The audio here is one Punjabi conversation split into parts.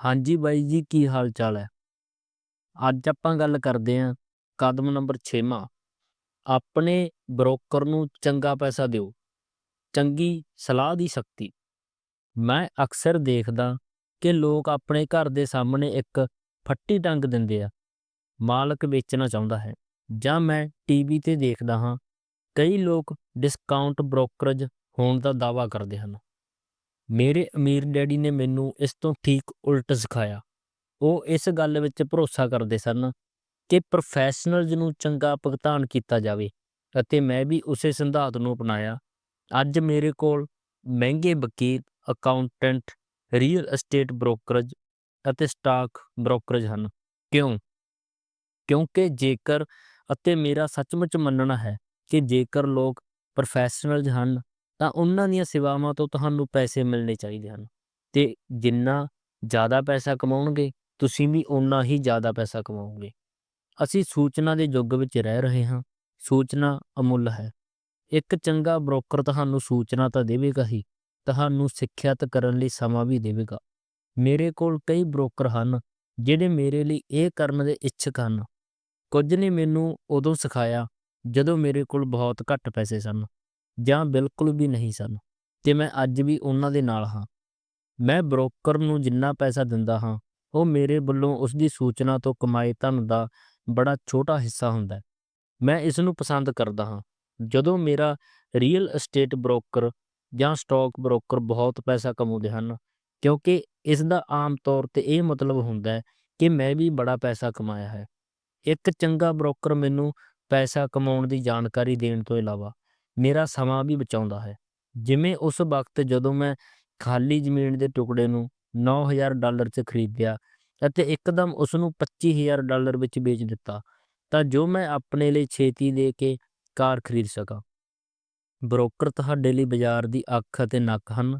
ਹਾਂਜੀ ਬਾਈ ਜੀ, ਕੀ ਹਾਲ ਚਾਲ ਹੈ? ਅੱਜ ਆਪਾਂ ਗੱਲ ਕਰਦੇ ਆਂ ਕਦਮ ਨੰਬਰ 6ਵਾਂ ਆਪਣੇ ਬ੍ਰੋਕਰ ਨੂੰ ਚੰਗਾ ਪੈਸਾ ਦਿਓ, ਚੰਗੀ ਸਲਾਹ ਦੀ ਸ਼ਕਤੀ। ਮੈਂ ਅਕਸਰ ਦੇਖਦਾ ਕਿ ਲੋਕ ਆਪਣੇ ਘਰ ਦੇ ਸਾਹਮਣੇ ਇੱਕ ਫੱਟੀ ਟੰਗ ਦਿੰਦੇ ਆ, ਮਾਲਕ ਵੇਚਣਾ ਚਾਹੁੰਦਾ ਹੈ। ਜਾਂ ਮੈਂ ਟੀਵੀ ਤੇ ਦੇਖਦਾ ਹਾਂ, ਕਈ ਲੋਕ ਡਿਸਕਾਊਂਟ ਬ੍ਰੋਕਰੇਜ ਹੋਣ ਦਾ ਦਾਅਵਾ ਕਰਦੇ ਹਨ। ਮੇਰੇ ਅਮੀਰ ਡੈਡੀ ਨੇ ਮੈਨੂੰ ਇਸ ਤੋਂ ਠੀਕ ਉਲਟ ਸਿਖਾਇਆ। ਉਹ ਇਸ ਗੱਲ ਵਿੱਚ ਭਰੋਸਾ ਕਰਦੇ ਸਨ ਕਿ ਪ੍ਰੋਫੈਸ਼ਨਲਜ਼ ਨੂੰ ਚੰਗਾ ਭੁਗਤਾਨ ਕੀਤਾ ਜਾਵੇ ਅਤੇ ਮੈਂ ਵੀ ਉਸੇ ਸਿਧਾਂਤ ਨੂੰ ਅਪਣਾਇਆ। ਅੱਜ ਮੇਰੇ ਕੋਲ ਮਹਿੰਗੇ ਵਕੀਲ ਅਕਾਊਂਟੈਂਟ ਰੀਅਲ ਅਸਟੇਟ ਬ੍ਰੋਕਰੇਜ ਅਤੇ ਸਟਾਕ ਬ੍ਰੋਕਰੇਜ ਹਨ। ਕਿਉਂ? ਕਿਉਂਕਿ ਜੇਕਰ, ਅਤੇ ਮੇਰਾ ਸੱਚਮੁੱਚ ਮੰਨਣਾ ਹੈ ਕਿ ਜੇਕਰ ਲੋਕ ਪ੍ਰੋਫੈਸ਼ਨਲਜ਼ ਹਨ ਤਾਂ ਉਹਨਾਂ ਦੀਆਂ ਸੇਵਾਵਾਂ ਤੋਂ ਤੁਹਾਨੂੰ ਪੈਸੇ ਮਿਲਣੇ ਚਾਹੀਦੇ ਹਨ। ਤੇ ਜਿੰਨਾ ਜ਼ਿਆਦਾ ਪੈਸਾ ਕਮਾਉਣਗੇ, ਤੁਸੀਂ ਵੀ ਓਨਾ ਹੀ ਜ਼ਿਆਦਾ ਪੈਸਾ ਕਮਾਓਗੇ। ਅਸੀਂ ਸੂਚਨਾ ਦੇ ਯੁੱਗ ਵਿੱਚ ਰਹਿ ਰਹੇ ਹਾਂ। ਸੂਚਨਾ ਅਮੁੱਲ ਹੈ। ਇੱਕ ਚੰਗਾ ਬ੍ਰੋਕਰ ਤੁਹਾਨੂੰ ਸੂਚਨਾ ਤਾਂ ਦੇਵੇਗਾ ਹੀ। ਤੁਹਾਨੂੰ ਸਿੱਖਿਅਤ ਕਰਨ ਲਈ ਸਮਾਂ ਵੀ ਦੇਵੇਗਾ। ਮੇਰੇ ਕੋਲ ਕਈ ਬ੍ਰੋਕਰ ਹਨ, ਜਿਹੜੇ ਮੇਰੇ ਲਈ ਇਹ ਕਰਨ ਦੇ ਇੱਛਕ ਹਨ। ਕੁਝ ਨੇ ਮੈਨੂੰ ਉਦੋਂ ਸਿਖਾਇਆ, ਜਦੋਂ ਮੇਰੇ ਕੋਲ ਬਹੁਤ ਘੱਟ ਪੈਸੇ ਸਨ। ਜਾਂ ਬਿਲਕੁਲ ਵੀ ਨਹੀਂ ਸਨ, ਤੇ ਮੈਂ ਅੱਜ ਵੀ ਉਹਨਾਂ ਦੇ ਨਾਲ ਹਾਂ। ਮੈਂ ਬ੍ਰੋਕਰ ਨੂੰ ਜਿੰਨਾ ਪੈਸਾ ਦਿੰਦਾ ਹਾਂ, ਉਹ ਮੇਰੇ ਵੱਲੋਂ ਉਸ ਦੀ ਸੂਚਨਾ ਤੋਂ ਕਮਾਏ ਧਨ ਦਾ ਬੜਾ ਛੋਟਾ ਹਿੱਸਾ ਹੁੰਦਾ ਹੈ। ਮੈਂ ਇਸ ਨੂੰ ਪਸੰਦ ਕਰਦਾ ਹਾਂ। ਜਦੋਂ ਮੇਰਾ ਰੀਅਲ ਅਸਟੇਟ ਬ੍ਰੋਕਰ ਜਾਂ ਸਟਾਕ ਬ੍ਰੋਕਰ ਬਹੁਤ ਪੈਸਾ ਕਮਾਉਂਦੇ ਹਨ, ਕਿਉਂਕਿ ਇਸ ਦਾ ਆਮ ਤੌਰ ਤੇ ਇਹ ਮਤਲਬ ਹੁੰਦਾ ਹੈ ਕਿ ਮੈਂ ਵੀ ਬੜਾ ਪੈਸਾ ਕਮਾਇਆ ਹੈ। ਇੱਕ ਚੰਗਾ ਬ੍ਰੋਕਰ ਮੈਨੂੰ ਪੈਸਾ ਕਮਾਉਣ ਦੀ ਜਾਣਕਾਰੀ ਦੇਣ ਤੋਂ ਇਲਾਵਾ ਮੇਰਾ ਸਮਾਂ ਵੀ ਬਚਾਉਂਦਾ ਹੈ। ਜਿਵੇਂ ਉਸ ਵਕਤ ਜਦੋਂ ਮੈਂ ਖਾਲੀ ਜ਼ਮੀਨ ਦੇ ਟੁਕੜੇ ਨੂੰ 9000 ਡਾਲਰ 'ਚ ਖਰੀਦਿਆ ਅਤੇ ਇੱਕਦਮ ਉਸ ਨੂੰ 25000 ਡਾਲਰ ਵਿੱਚ ਵੇਚ ਦਿੱਤਾ, ਤਾਂ ਜੋ ਮੈਂ ਆਪਣੇ ਲਈ ਛੇਤੀ ਦੇ ਕੇ ਕਾਰ ਖਰੀਦ ਸਕਾਂ। ਬ੍ਰੋਕਰ ਤੁਹਾਡੇ ਲਈ ਬਾਜ਼ਾਰ ਦੀ ਅੱਖ ਅਤੇ ਨੱਕ ਹਨ।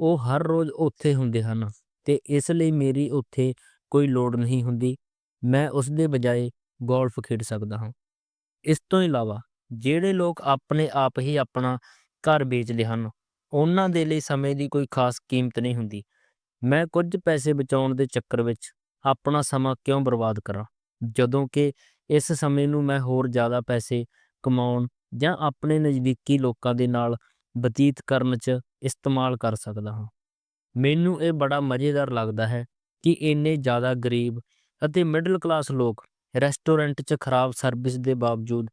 ਉਹ ਹਰ ਰੋਜ਼ ਉੱਥੇ ਹੁੰਦੇ ਹਨ ਤੇ ਇਸ ਲਈ ਮੇਰੀ ਉੱਥੇ ਕੋਈ ਲੋੜ ਨਹੀਂ ਹੁੰਦੀ। ਮੈਂ ਉਸ ਦੇ ਬਜਾਏ ਗੋਲਫ ਖੇਡ ਸਕਦਾ ਹਾਂ। ਇਸ ਤੋਂ ਇਲਾਵਾ ਜਿਹੜੇ ਲੋਕ ਆਪਣੇ ਆਪ ਹੀ ਆਪਣਾ ਘਰ ਵੇਚਦੇ ਹਨ, ਉਹਨਾਂ ਦੇ ਲਈ ਸਮੇਂ ਦੀ ਕੋਈ ਖਾਸ ਕੀਮਤ ਨਹੀਂ ਹੁੰਦੀ। ਮੈਂ ਕੁਝ ਪੈਸੇ ਬਚਾਉਣ ਦੇ ਚੱਕਰ ਵਿੱਚ ਆਪਣਾ ਸਮਾਂ ਕਿਉਂ ਬਰਬਾਦ ਕਰਾਂ? ਜਦੋਂ ਕਿ ਇਸ ਸਮੇਂ ਨੂੰ ਮੈਂ ਹੋਰ ਜ਼ਿਆਦਾ ਪੈਸੇ ਕਮਾਉਣ ਜਾਂ ਆਪਣੇ ਨਜ਼ਦੀਕੀ ਲੋਕਾਂ ਦੇ ਨਾਲ ਬਤੀਤ ਕਰਨ 'ਚ ਇਸਤੇਮਾਲ ਕਰ ਸਕਦਾ ਹਾਂ। ਮੈਨੂੰ ਇਹ ਬੜਾ ਮਜ਼ੇਦਾਰ ਲੱਗਦਾ ਹੈ ਕਿ ਇੰਨੇ ਜ਼ਿਆਦਾ ਗਰੀਬ ਅਤੇ ਮਿਡਲ ਕਲਾਸ ਲੋਕ ਰੈਸਟੋਰੈਂਟ 'ਚ ਖਰਾਬ ਸਰਵਿਸ ਦੇ ਬਾਵਜੂਦ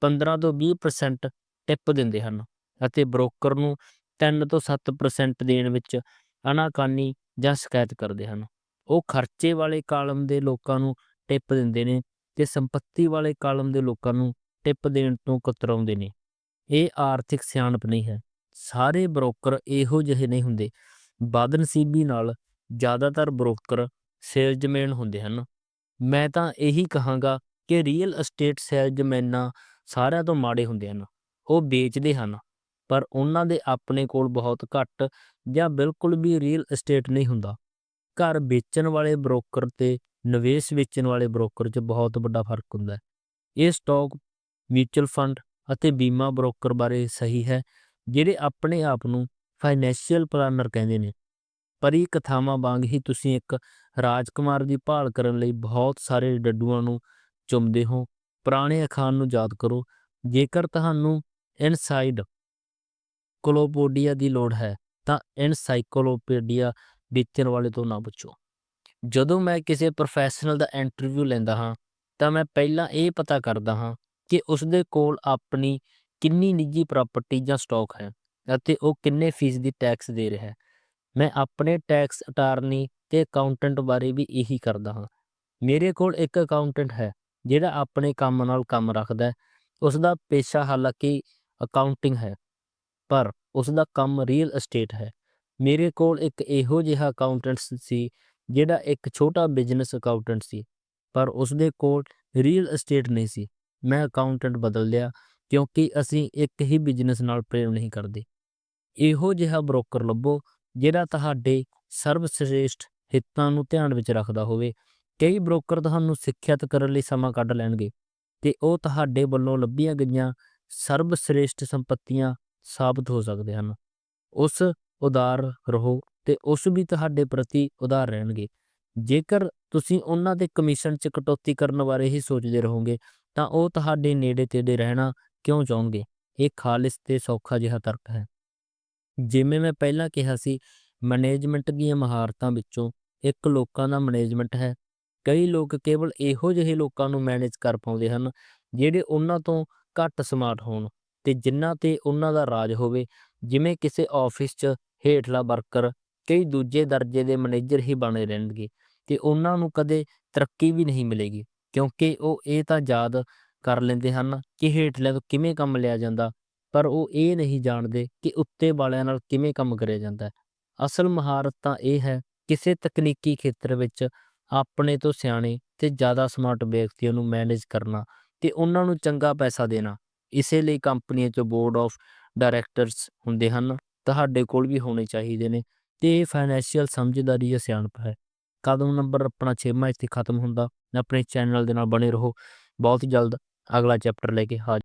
15 ਤੋਂ 20% ਟਿਪ ਦਿੰਦੇ ਹਨ ਅਤੇ ਬ੍ਰੋਕਰ ਨੂੰ 3 ਤੋਂ 7% ਦੇਣ ਵਿੱਚ ਅਨਾਕਾਨੀ ਜਾਂ ਸ਼ਿਕਾਇਤ ਕਰਦੇ ਹਨ। ਉਹ ਖਰਚੇ ਵਾਲੇ ਕਾਲਮ ਦੇ ਲੋਕਾਂ ਨੂੰ ਟਿਪ ਦਿੰਦੇ ਨੇ ਤੇ ਸੰਪਤੀ ਵਾਲੇ ਕਾਲਮ ਦੇ ਲੋਕਾਂ ਨੂੰ ਟਿਪ ਦੇਣ ਤੋਂ ਕਤਰਾਉਂਦੇ ਨੇ। ਇਹ ਆਰਥਿਕ ਸਿਆਣਪ ਨਹੀਂ ਹੈ। ਸਾਰੇ ਬ੍ਰੋਕਰ ਇਹੋ ਜਿਹੇ ਨਹੀਂ ਹੁੰਦੇ। ਬਦਨਸੀਬੀ ਨਾਲ ਜ਼ਿਆਦਾਤਰ ਬ੍ਰੋਕਰ ਸੇਲਜ਼ਮੈਨ ਹੁੰਦੇ ਹਨ। ਮੈਂ ਤਾਂ ਇਹੀ ਕਹਾਂਗਾ ਕਿ ਰੀਅਲ ਅਸਟੇਟ ਸੇਲਜ਼ਮੈਨਾਂ ਸਾਰਿਆਂ ਤੋਂ ਮਾੜੇ ਹੁੰਦੇ ਹਨ, ਉਹ ਵੇਚਦੇ ਹਨ, ਪਰ ਉਹਨਾਂ ਦੇ ਆਪਣੇ ਕੋਲ ਬਹੁਤ ਘੱਟ ਜਾਂ ਬਿਲਕੁਲ ਵੀ ਰੀਅਲ ਅਸਟੇਟ ਨਹੀਂ ਹੁੰਦਾ। ਘਰ ਵੇਚਣ ਵਾਲੇ ਬ੍ਰੋਕਰ ਤੇ ਨਿਵੇਸ਼ ਵੇਚਣ ਵਾਲੇ ਬ੍ਰੋਕਰ 'ਚ ਬਹੁਤ ਵੱਡਾ ਫ਼ਰਕ ਹੁੰਦਾ ਹੈ। ਇਹ ਸਟਾਕ ਮਿਊਚੁਅਲ ਫੰਡ ਅਤੇ ਬੀਮਾ ਬ੍ਰੋਕਰ ਬਾਰੇ ਸਹੀ ਹੈ, ਜਿਹੜੇ ਆਪਣੇ ਆਪ ਨੂੰ ਫਾਈਨੈਂਸ਼ੀਅਲ ਪਲਾਨਰ ਕਹਿੰਦੇ ਨੇ। ਪਰ ਇਹ ਕਥਾਵਾਂ ਵਾਂਗ ਹੀ ਤੁਸੀਂ ਇੱਕ ਰਾਜਕੁਮਾਰ ਦੀ ਭਾਲ ਕਰਨ ਲਈ ਬਹੁਤ ਸਾਰੇ ਡੱਡੂਆਂ ਨੂੰ ਚੁੰਮਦੇ ਹੋ ਪੁਰਾਣੇ ਅਖਾਣ ਨੂੰ ਯਾਦ ਕਰੋ, ਜੇਕਰ ਤੁਹਾਨੂੰ ਇਨਸਾਈਡ ਕੋਲੋਪੋਡੀਆ ਦੀ ਲੋੜ ਹੈ, ਤਾਂ ਇਨਸਾਈਕਲੋਪੀਡੀਆ ਵੇਚਣ ਵਾਲੇ ਤੋਂ ਨਾ ਪੁੱਛੋ। ਜਦੋਂ ਮੈਂ ਕਿਸੇ ਪ੍ਰੋਫੈਸ਼ਨਲ ਦਾ ਇੰਟਰਵਿਊ ਲੈਂਦਾ ਹਾਂ, ਤਾਂ ਮੈਂ ਪਹਿਲਾਂ ਇਹ ਪਤਾ ਕਰਦਾ ਹਾਂ ਕਿ ਉਸ ਦੇ ਕੋਲ ਆਪਣੀ ਕਿੰਨੀ ਨਿੱਜੀ ਪ੍ਰਾਪਰਟੀ ਜਾਂ ਸਟਾਕ ਹੈ ਅਤੇ ਉਹ ਕਿੰਨੇ ਫੀਸਦੀ ਟੈਕਸ ਦੇ ਰਿਹਾ ਹੈ। ਮੈਂ ਆਪਣੇ ਟੈਕਸ ਅਟਾਰਨੀ ਤੇ ਅਕਾਊਂਟੈਂਟ ਬਾਰੇ ਵੀ ਇਹੀ ਕਰਦਾ ਹਾਂ। ਮੇਰੇ ਕੋਲ ਇੱਕ ਅਕਾਊਂਟੈਂਟ ਹੈ ਜਿਹੜਾ ਆਪਣੇ ਕੰਮ ਨਾਲ ਕੰਮ ਰੱਖਦਾ ਹੈ ਉਸ ਦਾ ਪੇਸ਼ਾ ਹਾਲਾਂਕਿ ਅਕਾਊਂਟਿੰਗ ਹੈ, ਪਰ ਉਸ ਦਾ ਕੰਮ ਰੀਅਲ ਅਸਟੇਟ ਹੈ। ਮੇਰੇ ਕੋਲ ਇੱਕ ਇਹੋ ਜਿਹਾ ਅਕਾਊਂਟੈਂਟ ਸੀ, ਜਿਹੜਾ ਇੱਕ ਛੋਟਾ ਬਿਜ਼ਨਸ ਅਕਾਊਂਟੈਂਟ ਸੀ, ਪਰ ਉਸ ਦੇ ਕੋਲ ਰੀਅਲ ਅਸਟੇਟ ਨਹੀਂ ਸੀ। ਮੈਂ ਅਕਾਊਂਟੈਂਟ ਬਦਲ ਲਿਆ, ਕਿਉਂਕਿ ਅਸੀਂ ਇੱਕ ਹੀ ਬਿਜ਼ਨਸ ਨਾਲ ਪ੍ਰੇਮ ਨਹੀਂ ਕਰਦੇ। ਇਹੋ ਜਿਹਾ ਬ੍ਰੋਕਰ ਲੱਭੋ, ਜਿਹੜਾ ਤੁਹਾਡੇ ਸਰਵਸ਼੍ਰੇਸ਼ਟ ਹਿੱਤਾਂ ਨੂੰ ਧਿਆਨ ਵਿੱਚ ਰੱਖਦਾ ਹੋਵੇ ਕਈ ਬ੍ਰੋਕਰ ਤੁਹਾਨੂੰ ਸਿੱਖਿਅਤ ਕਰਨ ਲਈ ਸਮਾਂ ਕੱਢ ਲੈਣਗੇ ਤੇ ਉਹ ਤੁਹਾਡੇ ਵੱਲੋਂ ਲੱਭੀਆਂ ਗਈਆਂ ਸਰਬਸ੍ਰੇਸ਼ਟ ਸੰਪਤੀਆਂ ਸਾਬਤ ਹੋ ਸਕਦੇ ਹਨ। ਉਸ ਉਦਾਰ ਰਹੋ ਤੇ ਉਸ ਵੀ ਤੁਹਾਡੇ ਪ੍ਰਤੀ ਉਦਾਰ ਰਹਿਣਗੇ। ਜੇਕਰ ਤੁਸੀਂ ਉਹਨਾਂ ਦੇ ਕਮਿਸ਼ਨ 'ਚ ਕਟੌਤੀ ਕਰਨ ਬਾਰੇ ਹੀ ਸੋਚਦੇ ਰਹੋਗੇ, ਤਾਂ ਉਹ ਤੁਹਾਡੇ ਨੇੜੇ ਤੇੜੇ ਰਹਿਣਾ ਕਿਉਂ ਚਾਹੋਗੇ? ਇਹ ਖਾਲਿਸ ਤੇ ਸੌਖਾ ਜਿਹਾ ਤਰਕ ਹੈ। ਜਿਵੇਂ ਮੈਂ ਪਹਿਲਾਂ ਕਿਹਾ ਸੀ, ਮੈਨੇਜਮੈਂਟ ਦੀਆਂ ਮਹਾਰਤਾਂ ਵਿੱਚੋਂ ਇੱਕ ਲੋਕਾਂ ਦਾ ਮੈਨੇਜਮੈਂਟ ਹੈ ਕਈ ਲੋਕ ਕੇਵਲ ਇਹੋ ਜਿਹੇ ਲੋਕਾਂ ਨੂੰ ਮੈਨੇਜ ਕਰ ਪਾਉਂਦੇ ਹਨ, ਜਿਹੜੇ ਉਹਨਾਂ ਤੋਂ ਘੱਟ ਸਮਾਰਟ ਹੋਣ ਤੇ ਜਿਨ੍ਹਾਂ ਤੇ ਉਹਨਾਂ ਦਾ ਰਾਜ ਹੋਵੇ, ਜਿਵੇਂ ਕਿਸੇ ਆਫਿਸ 'ਚ ਹੇਠਲਾ ਵਰਕਰ ਕਈ ਦੂਜੇ ਦਰਜੇ ਦੇ ਮੈਨੇਜਰ ਹੀ ਬਣੇ ਰਹਿਣਗੇ ਤੇ ਉਹਨਾਂ ਨੂੰ ਕਦੇ ਤਰੱਕੀ ਵੀ ਨਹੀਂ ਮਿਲੇਗੀ, ਕਿਉਂਕਿ ਉਹ ਇਹ ਤਾਂ ਯਾਦ ਕਰ ਲੈਂਦੇ ਹਨ ਕਿ ਹੇਠਲਿਆਂ ਤੋਂ ਕਿਵੇਂ ਕੰਮ ਲਿਆ ਜਾਂਦਾ, ਪਰ ਉਹ ਇਹ ਨਹੀਂ ਜਾਣਦੇ ਕਿ ਉੱਤੇ ਵਾਲਿਆਂ ਨਾਲ ਕਿਵੇਂ ਕੰਮ ਕਰਿਆ ਜਾਂਦਾ। ਅਸਲ ਮਹਾਰਤ ਤਾਂ ਇਹ ਹੈ, ਕਿਸੇ ਤਕਨੀਕੀ ਖੇਤਰ ਵਿੱਚ ਆਪਣੇ ਤੋਂ ਸਿਆਣੇ ਤੇ ਜ਼ਿਆਦਾ ਸਮਾਰਟ ਵਿਅਕਤੀਆਂ ਨੂੰ ਮੈਨੇਜ ਕਰਨਾ ਤੇ ਉਹਨਾਂ ਨੂੰ ਚੰਗਾ ਪੈਸਾ ਦੇਣਾ, ਇਸੇ ਲਈ ਕੰਪਨੀਆਂ 'ਚ ਬੋਰਡ ਆਫ ਡਾਇਰੈਕਟਰਸ ਹੁੰਦੇ ਹਨ, ਤੁਹਾਡੇ ਕੋਲ ਵੀ ਹੋਣੇ ਚਾਹੀਦੇ ਨੇ ਤੇ ਇਹ ਫਾਈਨੈਂਸ਼ੀਅਲ ਸਮਝਦਾਰੀ ਜਾਂ ਸਿਆਣਪ ਹੈ। ਕਦਮ ਨੰਬਰ ਆਪਣਾ 6ਵਾਂ ਇੱਥੇ ਖਤਮ ਹੁੰਦਾ, ਆਪਣੇ ਚੈਨਲ ਦੇ ਨਾਲ ਬਣੇ ਰਹੋ। ਬਹੁਤ ਜਲਦ ਅਗਲਾ ਚੈਪਟਰ ਲੈ ਕੇ ਹਾਜ਼ਰ